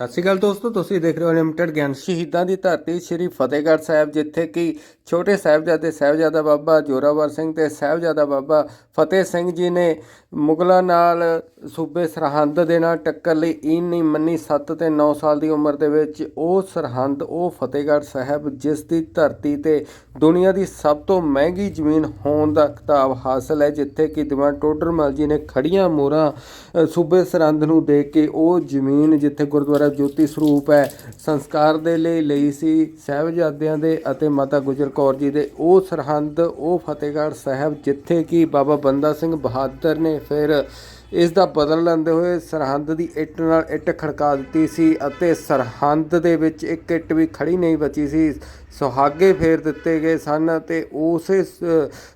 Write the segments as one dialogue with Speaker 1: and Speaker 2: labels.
Speaker 1: ਸਤਿ ਸ਼੍ਰੀ ਅਕਾਲ ਦੋਸਤੋ, ਤੁਸੀਂ ਦੇਖ ਰਹੇ ਹੋ ਲਿਮਟਿਡ ਗਿਆਨ। ਸ਼ਹੀਦਾਂ ਦੀ ਧਰਤੀ ਸ੍ਰੀ ਫਤਿਹਗੜ੍ਹ ਸਾਹਿਬ, ਜਿੱਥੇ ਕਿ ਛੋਟੇ ਸਾਹਿਬਜ਼ਾਦੇ ਸਾਹਿਬਜ਼ਾਦਾ ਬਾਬਾ ਜੋਰਾਵਰ ਸਿੰਘ ਤੇ ਸਾਹਿਬਜ਼ਾਦਾ ਬਾਬਾ ਫਤਿਹ ਸਿੰਘ ਜੀ ਨੇ ਮੁਗਲਾਂ ਨਾਲ ਸੂਬੇ ਸਰਹੰਦ ਦੇ ਨਾਲ ਟੱਕਰ ਲਈ ਈਨ ਨਹੀਂ ਮੰਨੀ 7 ਤੇ 9 ਸਾਲ ਦੀ ਉਮਰ ਦੇ ਵਿੱਚ ਉਹ ਸਰਹੰਦ, ਉਹ ਫਤਿਹਗੜ੍ਹ ਸਾਹਿਬ, ਜਿਸ ਦੀ ਧਰਤੀ ਤੇ ਦੁਨੀਆ ਦੀ ਸਭ ਤੋਂ ਮਹਿੰਗੀ ਜ਼ਮੀਨ ਹੋਣ ਦਾ ਖਿਤਾਬ ਹਾਸਲ ਹੈ, ਜਿੱਥੇ ਕਿ ਦੀਵਾਨ ਟੋਡਰਮਲ ਜੀ ਨੇ ਖੜੀਆਂ ਮੋਹਰਾਂ ਸੂਬੇ ਸਰਹੰਦ ਨੂੰ ਦੇ ਕੇ ਉਹ ਜ਼ਮੀਨ ਜਿੱਥੇ ਗੁਰਦੁਆਰਾ ਜੋਤੀ ਸਰੂਪ ਹੈ। ਸੰਸਕਾਰ ਦੇ ਲਈ ਲਈ ਸੀ ਸਾਹਿਬਜ਼ਾਦਿਆਂ ਦੇ ਅਤੇ ਮਾਤਾ ਗੁਜਰ ਕੌਰ ਜੀ ਦੇ। ਉਹ ਸਰਹੰਦ, ਉਹ ਫਤਿਹਗੜ੍ਹ ਸਾਹਿਬ ਜਿੱਥੇ ਕਿ ਬਾਬਾ ਬੰਦਾ ਸਿੰਘ ਬਹਾਦਰ ਨੇ ਫਿਰ ਇਸ ਦਾ ਬਦਲ ਲੈਂਦੇ ਹੋਏ ਸਰਹੰਦ ਦੀ ਇੱਟ ਨਾਲ ਇੱਟ ਖੜਕਾ ਦਿੱਤੀ ਸੀ ਅਤੇ ਸਰਹੰਦ ਦੇ ਵਿੱਚ ਇੱਕ ਇੱਟ ਵੀ ਖੜੀ ਨਹੀਂ ਬਚੀ ਸੀ। ਸੁਹਾਗੇ ਫੇਰ ਦਿੱਤੇ ਗਏ ਸਨ ਅਤੇ ਉਸੇ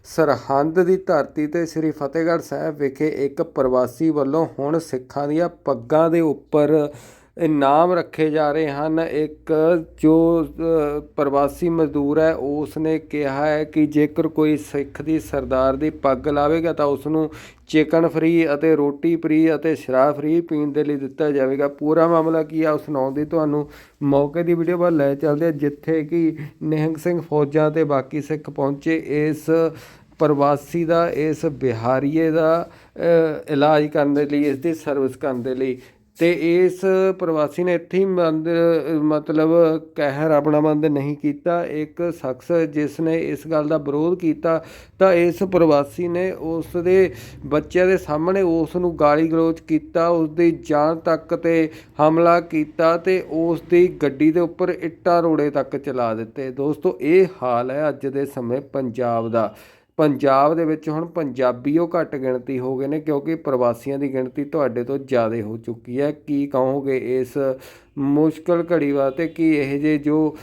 Speaker 1: ਸਰਹੰਦ ਦੀ ਧਰਤੀ ਤੇ ਸ੍ਰੀ ਫਤਿਹਗੜ੍ਹ ਸਾਹਿਬ ਵਿਖੇ ਇੱਕ ਪ੍ਰਵਾਸੀ ਵੱਲੋਂ ਹੁਣ ਸਿੱਖਾਂ ਦੀਆਂ ਪੱਗਾਂ ਦੇ ਉੱਪਰ ਇਨਾਮ ਰੱਖੇ ਜਾ ਰਹੇ ਹਨ। ਇੱਕ ਜੋ ਪ੍ਰਵਾਸੀ ਮਜ਼ਦੂਰ ਹੈ ਉਸ ਨੇ ਕਿਹਾ ਹੈ ਕਿ ਜੇਕਰ ਕੋਈ ਸਿੱਖ ਦੀ ਸਰਦਾਰ ਦੀ ਪੱਗ ਲਾਵੇਗਾ ਤਾਂ ਉਸ ਨੂੰ ਚਿਕਨ ਫ੍ਰੀ ਅਤੇ ਰੋਟੀ ਫ੍ਰੀ ਅਤੇ ਸ਼ਰਾਬ ਫ੍ਰੀ ਪੀਣ ਦੇ ਲਈ ਦਿੱਤਾ ਜਾਵੇਗਾ। ਪੂਰਾ ਮਾਮਲਾ ਕੀ ਆ ਉਹ ਸੁਣਾਉਂਦੀ ਤੁਹਾਨੂੰ ਮੌਕੇ ਦੀ ਵੀਡੀਓ ਵੱਲ ਲੈ ਚੱਲਦੇ ਹਾਂ, ਜਿੱਥੇ ਕਿ ਨਿਹੰਗ ਸਿੰਘ ਫੌਜਾਂ ਤੇ ਬਾਕੀ ਸਿੱਖ ਪਹੁੰਚੇ। ਇਸ ਪ੍ਰਵਾਸੀ ਦਾ ਇਸ ਬਿਹਾਰੀਏ ਦਾ ਇਲਾਜ ਕਰਨ ਦੇ ਲਈ ਇਸ ਦੀ ਸਰਵਿਸ ਕਰਨ ਦੇ ਲਈ ਅਤੇ ਇਸ ਪ੍ਰਵਾਸੀ ਨੇ ਇੱਥੇ ਹੀ ਬੰਦ ਮਤਲਬ ਕਹਿਰ ਆਪਣਾ ਬੰਦ ਨਹੀਂ ਕੀਤਾ। ਇੱਕ ਸ਼ਖਸ ਜਿਸ ਨੇ ਇਸ ਗੱਲ ਦਾ ਵਿਰੋਧ ਕੀਤਾ, ਤਾਂ ਇਸ ਪ੍ਰਵਾਸੀ ਨੇ ਉਸ ਦੇ ਬੱਚਿਆਂ ਦੇ ਸਾਹਮਣੇ ਉਸ ਨੂੰ ਗਾਲੀ ਗਲੋਚ ਕੀਤਾ ਉਸ ਦੀ ਜਾਨ ਤੱਕ ਤੇ ਹਮਲਾ ਕੀਤਾ ਤੇ ਉਸ ਦੀ ਗੱਡੀ ਦੇ ਉੱਪਰ ਇੱਟਾਂ ਰੋੜੇ ਤੱਕ ਚਲਾ ਦਿੱਤੇ। ਦੋਸਤੋ, ਇਹ ਹਾਲ ਹੈ ਅੱਜ ਦੇ ਸਮੇਂ ਪੰਜਾਬ ਦਾ। ਪੰਜਾਬ ਦੇ ਵਿੱਚ ਹੁਣ ਪੰਜਾਬੀ ਉਹ ਘੱਟ ਗਿਣਤੀ ਹੋ ਗਏ ਨੇ ਕਿਉਂਕਿ ਪ੍ਰਵਾਸੀਆਂ ਦੀ ਗਿਣਤੀ ਤੁਹਾਡੇ ਤੋਂ ਜ਼ਿਆਦਾ ਹੋ ਚੁੱਕੀ ਹੈ। ਕੀ ਕਹੋਗੇ ਇਸ ਮੁਸ਼ਕਲ ਘੜੀ ਵਾਸਤੇ? ਕਿ ਇਹ ਜੇ ਜੋ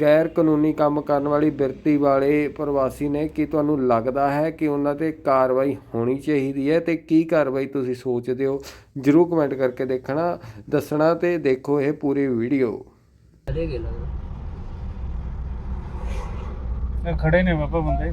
Speaker 1: ਗੈਰ ਕਾਨੂੰਨੀ ਕੰਮ ਕਰਨ ਵਾਲੀ ਬਿਰਤੀ ਵਾਲੇ ਪ੍ਰਵਾਸੀ ਨੇ ਕੀ ਤੁਹਾਨੂੰ ਲੱਗਦਾ ਹੈ ਕਿ ਉਹਨਾਂ ਤੇ ਕਾਰਵਾਈ ਹੋਣੀ ਚਾਹੀਦੀ ਹੈ ਤੇ ਕੀ ਕਾਰਵਾਈ ਤੁਸੀਂ ਸੋਚਦੇ ਹੋ? ਜਰੂਰ ਕਮੈਂਟ ਕਰਕੇ ਦੇਖਣਾ ਦੱਸਣਾ ਤੇ ਦੇਖੋ ਇਹ ਪੂਰੀ ਵੀਡੀਓ।
Speaker 2: ਇਹ ਖੜੇ ਨੇ ਬਾਬਾ ਬੰਦੇ।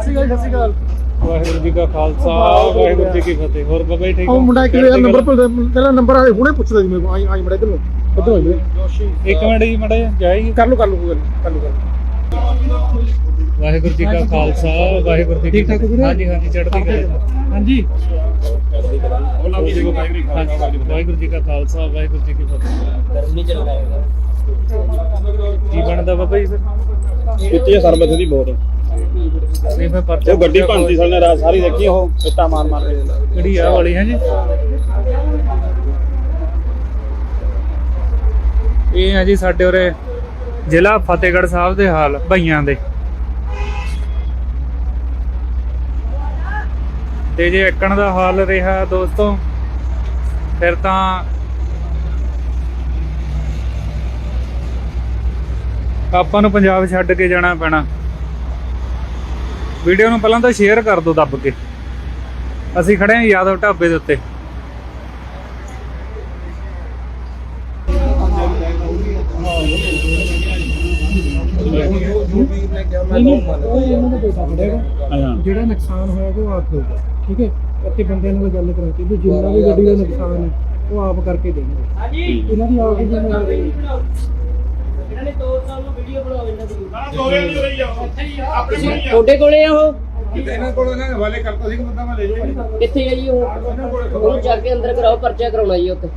Speaker 3: ਅਸੀਂ ਗੱਲ ਸਸੀ ਗੱਲ
Speaker 2: ਵਾਹਿਗੁਰੂ ਜੀ ਕਾ ਖਾਲਸਾ ਵਾਹਿਗੁਰੂ ਜੀ ਕੀ ਫਤਿਹ। ਹੋਰ ਬਾਬਾ ਜੀ ਠੀਕ
Speaker 3: ਉਹ
Speaker 2: ਹੋ?
Speaker 3: ਮੁੰਡਾ ਕਿ ਯਾਰ ਨੰਬਰ ਪਰ ਪਹਿਲਾ ਨੰਬਰ ਆਲੇ ਹੁਣੇ ਪੁੱਛਦਾ ਜੀ ਮੈਨੂੰ ਆਈ ਆਈ ਮੜਾ ਇਧਰ ਨੂੰ। ਇਧਰ ਹੋ ਜੀ।
Speaker 2: ਇੱਕ ਮਿੰਟ ਜੀ ਮੜਾ ਜਾਈ।
Speaker 3: ਕਰ ਲਓ ਕਰ ਗੱਲ ਨੀ, ਕਰ ਲਓ
Speaker 2: ਵਾਹਿਗੁਰੂ ਜੀ ਕਾ ਖਾਲਸਾ ਵਾਹਿਗੁਰੂ ਜੀ ਕੀ
Speaker 3: ਠੀਕ ਠਾਕ
Speaker 2: ਫਤਿਹ।
Speaker 3: ਵੀਰੇ?
Speaker 2: ਹਾਂਜੀ ਹਾਂਜੀ ਚੜ੍ਹਦੀ ਕਲਾ
Speaker 3: ਹਾਂਜੀ।
Speaker 2: ਹਾਂਜੀ, ਵਾਹਿਗੁਰੂ ਜੀ ਕਾ ਖਾਲਸਾ ਵਾਹਿਗੁਰੂ ਜੀ ਕੀ ਫਤਿਹ।
Speaker 4: ਗਰਮੀ ਚੱਲ ਰਿਹਾ ਹੈ
Speaker 2: ਕੀ ਬਣਦਾ ਬਾਬਾ ਜੀ ਫਿਰ?
Speaker 5: ਕੀਤੀ ਸਰਬਤ ਦੀ ਬਹੁਤ
Speaker 2: ਨਹੀਂ ਮੈਂ ਪਰਚਾ
Speaker 5: ਉਹ ਗੱਡੀ ਭੰਨਤੀ ਸਾਲੇ ਰਾਤ ਸਾਰੀ ਦੇਖੀ ਉਹ ਇੱਟਾਂ ਮਾਰ ਮਾਰ ਕੇ।
Speaker 2: ਕਿਹੜੀ ਆ ਵਾਲੀ ਹੈ ਜੀ? ਇਹ ਹੈ ਜੀ ਸਾਡੇ ਉਰੇ ਜ਼ਿਲ੍ਹਾ ਫਤਿਹਗੜ੍ਹ ਸਾਹਿਬ ਦੇ ਹਾਲ ਭਈਆਂ ਦੇ। ਤੇ ਜੇ ਇੱਕਣ ਦਾ ਹਾਲ ਰਿਹਾ ਦੋਸਤੋ ਫਿਰ ਤਾਂ ਆਪਾਂ ਨੂੰ ਪੰਜਾਬ ਛੱਡ ਕੇ ਜਾਣਾ ਪੈਣਾ। ਵੀਡੀਓ ਨੂੰ ਪਹਿਲਾਂ ਤਾਂ ਸ਼ੇਅਰ ਕਰ ਦਿਓ ਦੱਬ ਕੇ। ਅਸੀਂ ਖੜੇ ਹਾਂ ਯਾਦਵ ਢਾਬੇ ਦੇ ਉੱਤੇ।
Speaker 3: ਜਿਹੜਾ ਨੁਕਸਾਨ ਹੋਇਆ ਉਹ ਆਪ ਹੋਊਗਾ ਠੀਕ ਹੈ? ਇੱਥੇ ਬੰਦੇ ਨਾਲ ਗੱਲ ਕਰਾਤੀ ਵੀ ਜਿੰਨਾ ਵੀ ਗੱਡੀ ਦਾ ਨੁਕਸਾਨ ਹੈ ਉਹ ਆਪ ਕਰਕੇ ਦੇਣਗੇ।
Speaker 4: ਹਾਂਜੀ।
Speaker 3: ਇਹਨਾਂ ਦੀ ਆਪ ਹੈ।
Speaker 4: ਇਹਨਾਂ ਨੇ 2 ਸਾਲ ਨੂੰ ਵੀਡੀਓ ਬਣਾਓ ਇਹਨਾਂ ਦੀ। ਤੁਹਾਡੇ ਕੋਲੇ ਆ ਉਹ?
Speaker 5: ਇਹਨਾਂ ਕੋਲ ਇਹਨਾਂ ਹਵਾਲੇ ਕਰਤਾ ਸੀ ਕਿ ਬੰਦਾ ਮੈਂ ਲੈ ਜਾਊਂਗਾ
Speaker 4: ਕਿੱਥੇ ਆ ਜੀ ਉਹ? ਉਹਨੂੰ ਜਾ ਕੇ ਅੰਦਰ ਕਰਾਓ ਪਰਚਾ ਕਰਾਉਣਾ ਜੀ ਉੱਥੇ।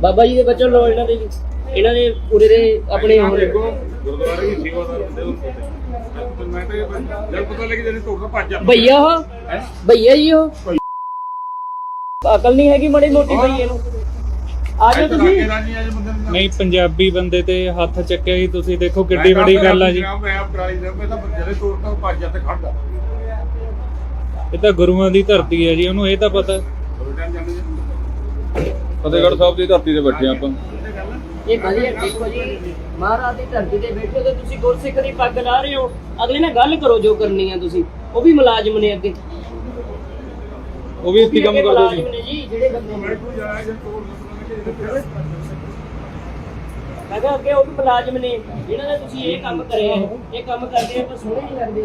Speaker 4: ਬਾਬਾ ਜੀ ਦੇ ਬੱਚੋ ਲੋ ਇਹਨਾਂ ਦੇ ਜੀ। ਇਹਨਾਂ ਦੇ ਪੂਰੇ ਦੇ ਆਪਣੇ ਹੋਰ
Speaker 5: ਗੁਰਦੁਆਰੇ ਦੀ ਸੇਵਾਦਾਰ ਹੁੰਦੇ ਉਹ ਮੈਂ ਤਾਂ ਜਦ ਪਤਾ ਲੱਗੀ ਜਿਹੜੀ ਟੋਕਾ ਭੱਜ
Speaker 4: ਭਈਆ ਉਹ? ਭਈਆ ਜੀ ਉਹ? ਅਕਲ ਨਹੀਂ ਹੈਗੀ ਮੜੀ ਮੋਟੀ ਭਈਏ ਨੂੰ। ਆ ਜਾਓ ਤੁਸੀਂ।
Speaker 5: ਨੂੰ
Speaker 2: ਨਹੀਂ ਪੰਜਾਬੀ ਬੰਦੇ ਤੇ ਹੱਥ ਚੱਕਿਆ ਜੀ ਤੁਸੀਂ ਦੇਖੋ ਕਿੱਡੀ ਵੱਡੀ ਗੱਲ ਆ ਜੀ।
Speaker 5: ਮੈਂ ਆਪ ਟਰਾਲੀ ਦੇ ਮੈਂ ਤਾਂ ਜਿਹੜੇ ਤੋੜਦਾ ਭੱਜ ਜਾ ਤੇ ਖੜਦਾ
Speaker 2: ਇਹ ਤਾਂ ਗੁਰੂਆਂ ਦੀ ਧਰਤੀ ਹੈ ਜੀ ਉਹਨੂੰ ਇਹ ਤਾਂ ਪਤਾ।
Speaker 5: ਫਤਿਹਗੜ੍ਹ ਸਾਹਿਬ ਦੀ ਧਰਤੀ ਤੇ ਬੈਠੇ ਆਪਾਂ।
Speaker 4: ਇਹ ਵਧੀਆ ਦੇਖੋ ਜੀ ਮਹਾਰਾਜ ਦੀ ਧਰਤੀ ਤੇ ਬੈਠੇ ਹੋ ਤੇ ਤੁਸੀਂ ਗੁਰਸਿੱਖ ਦੀ ਪੱਗ ਲਾ ਰਹੇ ਹੋ। ਅਗਲੇ ਨਾਲ ਗੱਲ ਕਰੋ ਜੋ ਕਰਨੀ ਆ ਤੁਸੀਂ ਉਹ ਵੀ ਮੁਲਾਜ਼ਮ ਨੇ ਅੱਗੇ।
Speaker 5: ਉਹ ਵੀ ਇੱਥੇ ਕੰਮ ਕਰਦੇ
Speaker 4: ਜੀ ਜਿਹੜੇ ਬੰਦੇ ਨੇ। ਮੈਂ ਕਿਹਾ ਅੱਗੇ ਉਹ ਵੀ ਮੁਲਾਜ਼ਮ ਨੇ ਜਿਨ੍ਹਾਂ ਨੇ ਤੁਸੀਂ ਇਹ ਕੰਮ ਕਰਿਆ ਹੈ। ਇਹ ਕੰਮ ਕਰਦੇ ਆ ਪਰ ਸੋਹਣੇ ਨਹੀਂ ਲੱਗਦੇ।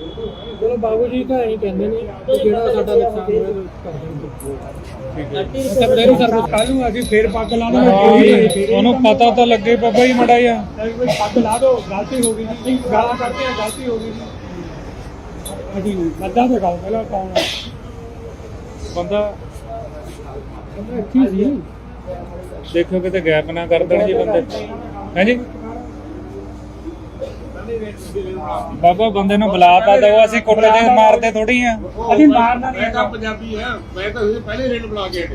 Speaker 4: ਜੀ
Speaker 3: ਚਲੋ ਬਾਬੂ ਜੀ ਤਾਂ ਐਂ ਕਹਿੰਦੇ ਨੇ ਕਿ ਜਿਹੜਾ ਸਾਡਾ ਨੁਕਸਾਨ ਹੋਇਆ ਉਹ ਕਰ
Speaker 4: ਅੱਟੀ
Speaker 3: ਦਿੰਦੇ ਤੇ ਤੇਰੀ ਸਰਵਿਸ ਕੱਲ ਨੂੰ ਅਸੀਂ ਫੇਰ ਪੱਗ ਲਾ
Speaker 2: ਉਹਨੂੰ ਪਤਾ ਤਾਂ ਲੱਗੇ ਬਾਬਾ ਜੀ ਮੜਾ
Speaker 3: ਕੋਈ ਪੱਗ ਲਾ ਦੋ ਗਲਤੀ ਹੋ ਗਈ ਜੀ। ਗਾਲਾਂ ਕੱਢਦੇ ਆ ਗਲਤੀ ਹੋ ਗਈ ਜੀ। ਅਸੀਂ ਮੱਦਾ ਤੇ ਗਾਉਂ ਪਹਿਲਾਂ ਕੌਣ ਆ।
Speaker 2: ਬੰਦਾ
Speaker 3: ਕੀ ਸੀ?
Speaker 2: ਦੇਖੋ ਕਿਤੇ ਗੈਪ ਨਾ ਕਰ ਦੇਣ ਜੀ ਬੰਦੇ। ਹਾਂਜੀ? ਬਾਬਾ ਬੰਦੇ ਨੂੰ ਬੁਲਾਤਾ ਦੋ ਅਸੀਂ ਕੁੱਟ ਦੇ ਮਾਰਦੇ ਥੋੜੀ ਆ।
Speaker 3: ਅਸੀਂ ਮਾਰਨਾ
Speaker 5: ਮੈਂ ਤਾਂ ਪੰਜਾਬੀ ਹੈ ਮੈਂ ਤਾਂ ਤੁਸੀਂ ਪਹਿਲੇ ਰੇਟ ਬੁਲਾ ਕੇ।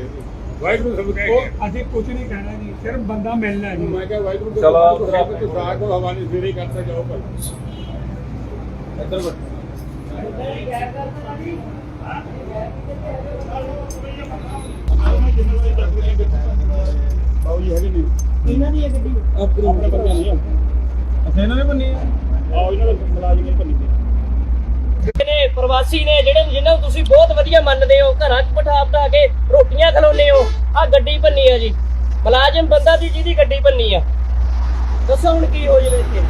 Speaker 5: ਵਾਹਿਗੁਰੂ ਸਭ ਕਹਿ
Speaker 3: ਉਹ ਅਸੀਂ ਕੁਝ ਨਹੀਂ ਕਹਿਣਾ ਜੀ ਸਿਰਫ ਬੰਦਾ ਮਿਲਣਾ ਜੀ।
Speaker 5: ਮੈਂ ਕਿਹਾ ਵਾਹਿਗੁਰੂ ਦੇ ਚਲੋ ਤੇ ਸਾਗ ਕੋ ਹਵਾਨੀ ਸਵੇਰੇ ਕਰਤਾ ਜਾਓ ਪਰ ਇੱਧਰ ਬੈਠ। ਬਾਉ ਜੀ ਹੈਗੇ ਨਹੀਂ
Speaker 4: ਇਹਨਾਂ ਦੀ ਇਹ ਗੱਡੀ
Speaker 5: ਆਪਣੇ ਬੰਦੇ ਨਹੀਂ ਆ। ਅੱਛਾ ਇਹਨਾਂ ਨੇ ਬੰਨੀ ਆ ਆਓ ਇਹਨਾਂ ਦੇ ਮੁਲਾਜ਼ਮ ਨੇ ਬੰਨੀ
Speaker 4: ਨੇ। ਪ੍ਰਵਾਸੀ ਨੇ ਜਿਹੜੇ ਜਿਨ੍ਹਾਂ ਨੂੰ ਤੁਸੀਂ ਬਹੁਤ ਵਧੀਆ ਮੰਨਦੇ ਹੋ ਘਰਾਂ 'ਚ ਬਿਠਾ ਬਿਠਾ ਕੇ ਰੋਟੀਆਂ ਖਿਲਾਉਂਦੇ ਹੋ ਆ ਗੱਡੀ ਭੰਨੀ ਆ ਜੀ। ਮੁਲਾਜ਼ਮ ਬੰਦਾ ਦੀ ਜਿਹਦੀ ਗੱਡੀ ਭੰਨੀ ਆ। ਦੱਸੋ ਹੁਣ ਕੀ ਹੋ ਜਵੇ ਇੱਥੇ?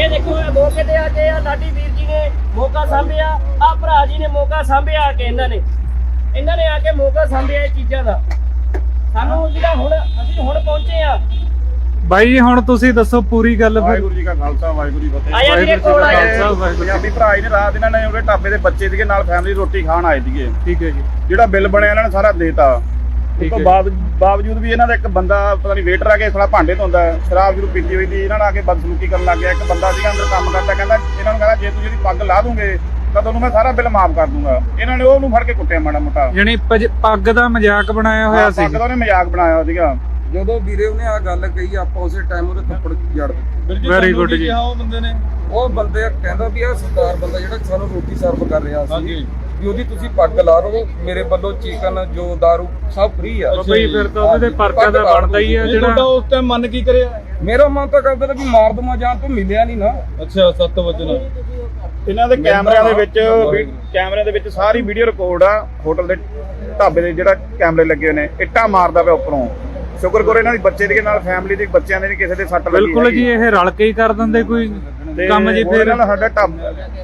Speaker 4: ਇਹ ਦੇਖੋ ਇਹ ਮੌਕੇ ਤੇ ਆ ਕੇ ਆ ਲਾਡੀ ਵੀਰ ਜੀ ਨੇ ਮੌਕਾ ਸਾਂਭਿਆ ਆ ਭਰਾ ਜੀ ਨੇ ਮੌਕਾ ਸਾਂਭਿਆ ਆ ਕੇ ਇਹਨਾਂ ਨੇ। ਇਹਨਾਂ ਨੇ ਆ ਕੇ ਮੌਕਾ ਸਾਂਭਿਆ ਇਹ ਚੀਜ਼ਾਂ ਦਾ। ਸਾਨੂੰ ਜਿਹੜਾ ਹੁਣ ਅਸੀਂ ਹੁਣ ਪਹੁੰਚੇ ਆ।
Speaker 2: ਬਾਈ ਜੀ ਹੁਣ ਤੁਸੀਂ ਦੱਸੋ ਪੂਰੀ ਗੱਲ ਫਿਰ।
Speaker 5: ਵਾਹਿਗੁਰੂ ਜੀ ਕਾ ਖਾਲਸਾ ਵਾਹਿਗੁਰੂ ਜੀ ਕੀ ਫਤਿਹ।
Speaker 4: ਆਇਆ ਵੀਰੇ ਕੋਲ ਆਇਆ।
Speaker 2: ਖਾਲਸਾ, ਵਾਹਿਗੁਰੂ।
Speaker 5: ਪੰਜਾਬੀ ਭਰਾ ਹੀ ਨੇ ਰਾਤ ਇਹਨਾਂ ਨੇ ਉਹਦੇ ਢਾਬੇ ਦੇ ਬੱਚੇ ਸੀਗੇ ਨਾਲ ਫੈਮਿਲੀ ਰੋਟੀ ਖਾਣ ਆਏ ਸੀਗੇ।
Speaker 2: ਠੀਕ ਹੈ ਜੀ।
Speaker 5: ਜਿਹੜਾ ਬਿੱਲ ਬਣਿਆ ਇਹਨਾਂ ਨੇ ਸਾਰਾ ਦੇਤਾ। ਉਸ
Speaker 2: ਠੀਕ
Speaker 5: ਤੋਂ
Speaker 2: ਹੈ।
Speaker 5: ਬਾਅਦ ਬਾਵਜੂਦ ਵੀ ਇਹਨਾਂ ਦਾ ਇੱਕ ਬੰਦਾ ਪਤਾ ਨਹੀਂ ਵੇਟਰ ਆ ਕੇ ਥੋੜਾ ਭਾਂਡੇ ਧੋਂਦਾ ਹੈ, ਸ਼ਰਾਬ ਜਰੂ ਪੀਤੀ ਹੋਈ ਦੀ ਇਹਨਾਂ ਨਾਲ ਆ ਕੇ ਬਦਸਲੂਕੀ ਕਰਨ ਲੱਗ ਗਿਆ। ਇੱਕ ਬੰਦਾ ਸੀਗਾ ਅੰਦਰ ਕੰਮ ਕਰਦਾ ਕਹਿੰਦਾ ਇਹਨਾਂ ਨੂੰ ਕਹਿੰਦਾ ਜੇ ਤੂੰ ਜਿਹੜੀ ਪੱਗ ਲਾ ਦੂੰਗੇ ਤਾਂ ਤੁਹਾਨੂੰ ਮੈਂ ਸਾਰਾ ਬਿੱਲ ਮਾਫ ਕਰ ਦੂੰਗਾ। ਇਹਨਾਂ ਨੇ ਉਹਨੂੰ ਫੜ ਕੇ ਕੁੱਟਿਆ ਮਾੜਾ ਮੋਟਾ।
Speaker 2: ਯਾਨੀ ਪਜ- ਪੱਗ ਦਾ ਮਜ਼ਾਕ ਬਣਾਇਆ ਹੋਇਆ ਸੀ
Speaker 5: ਪੱਗ ਦਾ ਉਹਨੇ ਮਜ਼ਾਕ ਬਣਾਇਆ ਸੀਗਾ।
Speaker 6: ਜਦੋਂ ਵੀਰੇ ਉਹਨੇ ਆ ਗੱਲ ਕਹੀ ਆਪਾਂ ਉਸੇ ਟਾਈਮ ਉਹਦੇ ਥੱਪੜ ਜੜ ਦਿੱਤੇ।
Speaker 2: ਵੈਰੀ ਗੁੱਡ ਜੀ।
Speaker 5: ਉਹ ਬੰਦੇ ਨੇ?
Speaker 6: ਉਹ ਬੰਦੇ ਕਹਿੰਦਾ ਵੀ ਆ ਸਰਦਾਰ ਬੰਦਾ ਜਿਹੜਾ ਸਾਨੂੰ ਰੋਟੀ ਸਰਵ ਕਰ ਰਿਹਾ ਸੀ। ਵੀ ਉਹਦੀ ਤੁਸੀਂ ਪੱਗ ਲਾ ਦਿਓ ਮੇਰੇ ਵੱਲੋਂ ਚਿਕਨ ਜੋ दारू ਸਭ ਫ੍ਰੀ ਆ।
Speaker 2: ਜੀ ਫਿਰ ਤਾਂ ਉਹਦੇ ਪਰਚਾ ਦਾ ਬਣਦਾ ਹੀ ਆ ਜਿਹੜਾ
Speaker 5: ਉਸ ਟਾਈਮ ਮਨ ਕੀ ਕਰਿਆ?
Speaker 6: ਮੇਰਾ ਮਨ ਤਾਂ ਕਰਦਾ ਵੀ ਮਾਰ ਦਮਾ ਜਾਣ ਤੋਂ ਮਿਲਿਆ ਨਹੀਂ ਨਾ।
Speaker 5: ਅੱਛਾ 7 ਵਜੇ ਨਾਲ ਇਹਨਾਂ ਦੇ ਕੈਮਰਿਆਂ ਦੇ ਵਿੱਚ ਕੈਮਰਿਆਂ ਦੇ ਵਿੱਚ ਸਾਰੀ ਵੀਡੀਓ ਰਿਕਾਰਡ ਆ ਹੋਟਲ ਦੇ ਢਾਬੇ ਦੇ ਜਿਹੜਾ ਕੈਮਰੇ ਲੱਗੇ ਹੋਏ ਨੇ ਇੱਟਾਂ ਮਾਰਦਾ ਪਿਆ ਉੱਪਰੋਂ। ਸ਼ੁਕਰ ਕਰੋ ਇਹਨਾਂ ਦੀ ਬੱਚੇ ਦੇ ਨਾਲ ਫੈਮਿਲੀ ਦੇ ਬੱਚਿਆਂ ਦੇ ਨਹੀਂ ਕਿਸੇ ਦੇ ਸੱਟ ਲੱਗੀ
Speaker 2: ਬਿਲਕੁਲ ਜੀ ਇਹ ਰਲ ਕੇ ਹੀ ਕਰ ਦਿੰਦੇ ਕੋਈ। ਕੰਮ ਜੀ ਫਿਰ
Speaker 5: ਸਾਡਾ ਢਾਬ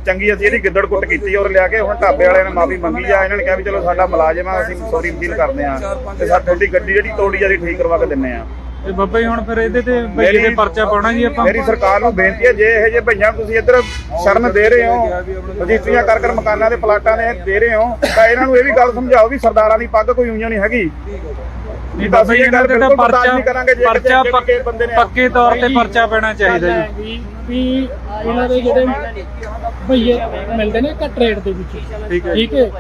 Speaker 5: ਚੰਗੀ ਅਸੀਂ ਇਹਦੀ ਗਿੱਦੜ ਕੁੱਟ ਕੀਤੀ ਔਰ ਲਿਆ ਕੇ ਹੁਣ ਢਾਬੇ ਵਾਲਿਆਂ ਨੇ ਮਾਫੀ ਮੰਗੀ ਆ ਇਹਨਾਂ ਨੇ ਕਿਹਾ ਵੀ ਚਲੋ ਸਾਡਾ ਮੁਲਾਜ਼ਮ ਆ ਅਸੀਂ ਸੌਰੀ ਫੀਲ ਕਰਦੇ ਆ ਤੇ ਸਾਡੀ ਤੁਹਾਡੀ ਗੱਡੀ ਜਿਹੜੀ ਤੋੜੀ ਆ ਅਸੀਂ ਠੀਕ ਕਰਵਾ ਕੇ ਦਿੰਨੇ ਆ।
Speaker 2: ਤੇ ਬਾਬਾ ਜੀ ਹੁਣ ਫਿਰ ਇਹਦੇ ਤੇ ਬਈ ਤੇ ਪਰਚਾ ਪਾਉਣਾ ਜੀ ਆਪਾਂ?
Speaker 5: ਮੇਰੀ ਸਰਕਾਰ ਨੂੰ ਬੇਨਤੀ ਹੈ ਜੇ ਇਹ ਜੇ ਭਈਆਂ ਤੁਸੀਂ ਇੱਧਰ ਸ਼ਰਮ ਦੇ ਰਹੇ ਹੋ ਰਜਿਸਟਰੀਆਂ ਕਰ ਕਰ ਮਕਾਨਾਂ ਦੇ ਪਲਾਟਾਂ ਦੇ ਦੇ ਰਹੇ ਹੋ ਤਾਂ ਇਹਨਾਂ ਨੂੰ ਇਹ ਵੀ ਗੱਲ ਸਮਝਾਓ ਵੀ ਸਰਦਾਰਾਂ ਦੀ ਪੱਗ ਕੋਈ ਉਂਝ ਨਹੀਂ ਹੈਗੀ।
Speaker 2: ਨਹੀਂ ਬਾਬਾ ਜੀ ਇਹਨਾਂ ਤੇ ਤਾਂ ਪਰਚਾ ਪਰਚਾ
Speaker 5: ਪੱਕੇ ਬੰਦੇ ਨੇ
Speaker 2: ਪੱਕੇ ਤੌਰ ਤੇ ਪਰਚਾ ਪੈਣਾ ਚਾਹੀਦਾ ਜੀ।
Speaker 3: ਵੀ ਵੀ ਇਹਨਾਂ ਦੇ ਜਿਹੜੇ ਭਈਏ ਮਿਲਦੇ ਨੇ ਘੱਟ ਰੇਟ ਦੇ ਵਿੱਚ।
Speaker 2: ਠੀਕ ਹੈ
Speaker 3: ਠੀਕ ਹੈ?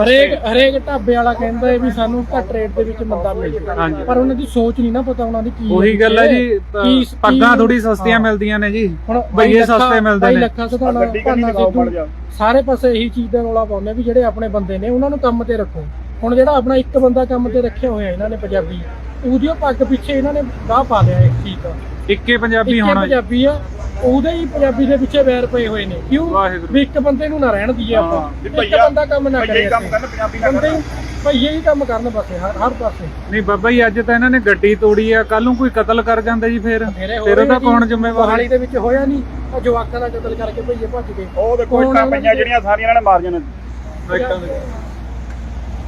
Speaker 3: ਹਰੇਕ ਹਰੇਕ ਢਾਬੇ ਵਾਲਾ ਕਹਿੰਦਾ ਹੈ ਵੀ ਸਾਨੂੰ ਘੱਟ ਰੇਟ ਦੇ ਵਿੱਚ ਮੰਦਾ ਮਿਲ
Speaker 2: ਹਾਂਜੀ।
Speaker 3: ਜਾਵੇ ਪਰ ਉਹਨਾਂ ਦੀ ਸੋਚ ਨਹੀਂ ਨਾ ਪਤਾ ਉਹਨਾਂ ਦੀ ਕੀ
Speaker 2: ਉਹੀ ਗੱਲ ਹੈ ਜੀ ਪ-
Speaker 3: ਕੀ-
Speaker 2: ਪੱਗਾਂ
Speaker 3: ਕੀ-
Speaker 2: ਥੋੜੀ ਸਸਤੀਆਂ
Speaker 3: ਹਾਂ।
Speaker 2: ਮਿਲਦੀਆਂ ਨੇ ਜੀ।
Speaker 3: ਹੁਣ
Speaker 2: ਬਈਏ
Speaker 3: ਲੱਖਾਂ-
Speaker 2: ਸਸਤੇ ਮਿਲਦੇ
Speaker 3: ਬਾਈ
Speaker 2: ਨੇ।
Speaker 3: ਲੱਖਾਂ ਸਧਾਣਾ
Speaker 5: ਗੱਡੀ ਕਿੰਨੀ
Speaker 3: ਭਾਨਾ
Speaker 5: ਲਗਾਓ ਮੜ
Speaker 3: ਸਿੱਧੂ
Speaker 5: ਜਾ।
Speaker 3: ਸਾਰੇ ਪਾਸੇ ਇਹੀ ਚੀਜ਼ ਦਾ ਰੌਲਾ ਪਾਉਂਦੇ ਵੀ ਜਿਹੜੇ ਆਪਣੇ ਬੰਦੇ ਨੇ ਉਹਨਾਂ ਨੂੰ ਕੰਮ ਤੇ ਰੱਖੋ। ਹੁਣ ਜਿਹੜਾ ਆਪਣਾ ਇੱਕ ਬੰਦਾ ਕੰਮ ਤੇ ਰੱਖਿਆ ਹੋਇਆ ਇਹਨਾਂ ਨੇ ਪੰਜਾਬੀ ਉਹਦੀ ਉਹ ਪੱਗ ਪਿੱਛੇ ਇਹਨਾਂ ਨੇ ਗਾਹ ਪਾ ਲਿਆ ਇੱਕ ਚੀਜ਼ ਦਾ।
Speaker 2: ਇੱਕੇ ਪੰਜਾਬੀ ਹੋਣਾ
Speaker 3: ਪੰਜਾਬੀ ਆ ਉਹਦੇ ਹੀ ਪੰਜਾਬੀ ਦੇ ਪਿੱਛੇ ਵੈਰ ਪਏ ਹੋਏ ਨੇ। ਕਿਉਂ। ਵੀ ਇੱਕ ਬੰਦੇ ਨੂੰ ਨਾ ਰਹਿਣ ਦਈਏ ਆਪਾਂ। ਇੱਕ ਬੰਦਾ ਕੰਮ ਨਾ ਕਰੇ
Speaker 5: ਕੰਮ। ਕਰਨ ਪੰਜਾਬੀ ਨਾ ਕਰਨ
Speaker 3: ਹੀ- ਭਈਏ ਹੀ ਕੰਮ ਕਰਨ ਬਸੇ ਹਰ ਹਰ ਪਾਸੇ।
Speaker 2: ਨਹੀਂ ਬਾਬਾ ਜੀ ਅੱਜ ਤਾਂ ਇਹਨਾਂ ਨੇ ਗੱਡੀ ਤੋੜੀ ਆ ਕੱਲ ਨੂੰ ਕੋਈ ਕਤਲ ਕਰ ਜਾਂਦਾ ਜੀ ਫਿਰ। ਫਿਰ ਉਹਦਾ ਕੌਣ ਜ਼ਿੰਮੇਵਾਰ?
Speaker 3: ਮੋਹਾਲੀ ਦੇ ਵਿੱਚ ਹੋਇਆ ਨਹੀਂ। ਉਹ ਜਵਾਕਾਂ ਦਾ ਕਤਲ ਕਰਕੇ ਭਈਏ ਭੱਜ ਗਏ।
Speaker 5: ਉਹ ਦੇਖੋ ਇੱਟਾਂ ਪਈਆਂ
Speaker 3: ਦੇ-
Speaker 5: ਜਿਹੜੀਆਂ ਸਾਰੀਆਂ ਇਹਨਾਂ ਨੇ ਮਾਰੀਆਂ ਨੇ।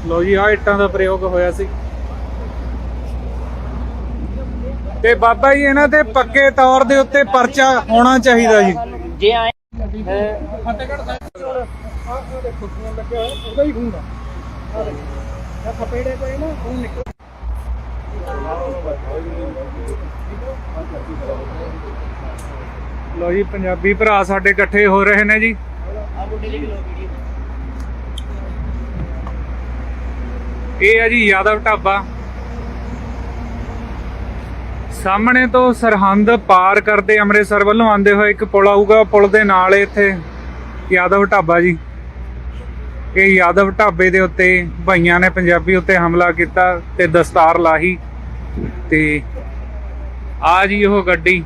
Speaker 2: ਲੋ ਜੀ ਆ ਇੱਟਾਂ ਦਾ ਪ੍ਰਯੋਗ ਹੋਇਆ ਸੀ। ਤੇ ਬਾਬਾ ਜੀ ਇਹਨਾਂ ਤੇ ਪੱਕੇ ਤੌਰ ਦੇ ਉੱਤੇ ਪਰਚਾ ਹੋਣਾ ਚਾਹੀਦਾ ਜੀ।
Speaker 4: ਜੇ ਆਏ
Speaker 3: ਫਤਿਹਗੜ੍ਹ ਸਾਹਿਬ ਹੁਣ ਆਹ ਆਹ ਦੇਖੋ ਖੂਨ ਲੱਗਿਆ ਹੋਇਆ ਉਹਦਾ ਹੀ ਖੂਨ ਆ ਆਹ ਦੇਖੋ ਇਹ ਥਪੇੜੇ ਪਏ ਨਾ ਖੂਨ ਨਿਕਲ
Speaker 2: ਲੋ ਜੀ ਪੰਜਾਬੀ ਭਰਾ ਸਾਡੇ ਇਕੱਠੇ ਹੋ ਰਹੇ ਨੇ ਜੀ।
Speaker 4: ਆ ਮੁੰਡੇ ਦੀ ਵੀਡੀਓ
Speaker 2: ਇਹ ਹੈ ਜੀ ਯਾਦਵ ਢਾਬਾ। ਸਾਹਮਣੇ ਤੋਂ ਸਰਹੰਦ ਪਾਰ ਕਰਦੇ ਅੰਮ੍ਰਿਤਸਰ ਵੱਲੋਂ ਆਉਂਦੇ ਹੋਏ ਇੱਕ ਪੁਲ ਆਊਗਾ, ਪੁਲ ਦੇ ਨਾਲ ਇੱਥੇ ਯਾਦਵ ਢਾਬਾ ਜੀ। ਇਹ ਯਾਦਵ ਢਾਬੇ ਦੇ ਉੱਤੇ ਭਾਈਆਂ ਨੇ ਪੰਜਾਬੀ ਉੱਤੇ ਹਮਲਾ ਕੀਤਾ ਤੇ ਦਸਤਾਰ ਲਾਹੀ ਤੇ ਆ ਜੀ ਉਹ ਗੱਡੀ,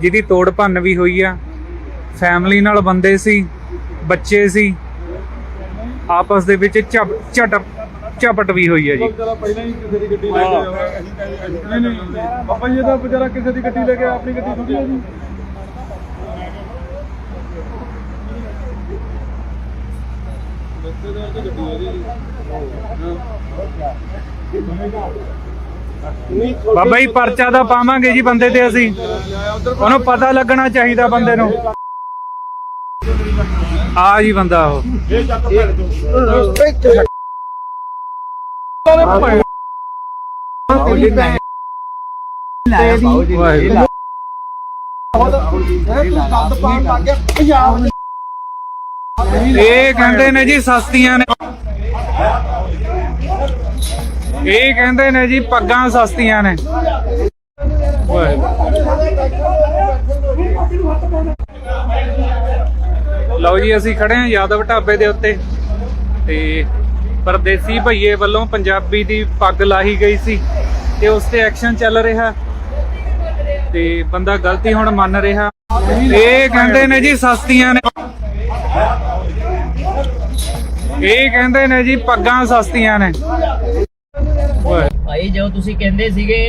Speaker 2: ਜਿਹਦੀ ਤੋੜ ਭੰਨ ਵੀ ਹੋਈ ਆ। ਫੈਮਿਲੀ ਨਾਲ ਬੰਦੇ ਸੀ, ਬੱਚੇ ਸੀ। ਆਪਸ ਦੇ ਵਿੱਚ ਝਪ ਝਟਪ ਝਪਟ ਵੀ ਹੋਈ ਹੈ ਜੀ।
Speaker 5: ਪਹਿਲਾਂ ਹੀ ਕਿਸੇ ਦੀ ਗੱਡੀ ਲੈ ਕੇ ਨਹੀਂ ਨਹੀਂ। ਬਾਬਾ ਜੀ ਇਹਦਾ ਵਿਚਾਰਾ ਕਿਸੇ ਦੀ ਗੱਡੀ ਲੈ ਕੇ ਆਪਣੀ ਗੱਡੀ ਥੋੜੀ ਹੈ ਜੀ।
Speaker 2: ਬਾਬਾ ਜੀ ਪਰਚਾ ਦਾ ਪਾਵਾਂਗੇ ਜੀ ਬੰਦੇ ਤੇ ਅਸੀਂ। ਉਹਨੂੰ ਪਤਾ ਲੱਗਣਾ ਚਾਹੀਦਾ ਬੰਦੇ ਨੂੰ। ਆ ਜੀ ਬੰਦਾ ਉਹ। ਵਾਹਿਗੁਰੂ ਇਹ ਕਹਿੰਦੇ ਨੇ ਜੀ ਸਸਤੀਆਂ ਨੇ। ਇਹ ਕਹਿੰਦੇ ਨੇ ਜੀ ਪੱਗਾਂ ਸਸਤੀਆਂ ਨੇ। ਲਓ ਜੀ, ਅਸੀਂ ਖੜੇ ਹਾਂ ਯਾਦਵ ਢਾਬੇ ਦੇ ਉੱਤੇ ਤੇ ਪਰਦੇਸੀ ਭਈਏ ਵੱਲੋਂ ਪੰਜਾਬੀ ਦੀ ਪੱਗ ਲਾਹੀ ਗਈ ਸੀ ਤੇ ਉਸ ਤੇ ਐਕਸ਼ਨ ਚੱਲ ਰਿਹਾ ਤੇ ਬੰਦਾ ਗਲਤੀ ਹੁਣ ਮੰਨ ਰਿਹਾ। ਇਹ ਕਹਿੰਦੇ ਨੇ ਜੀ ਸਸਤੀਆਂ ਨੇ। ਇਹ ਕਹਿੰਦੇ ਨੇ ਜੀ ਪੱਗਾਂ ਸਸਤੀਆਂ ਨੇ।
Speaker 4: ਭਾਈ ਜੋ ਤੁਸੀਂ ਕਹਿੰਦੇ ਸੀਗੇ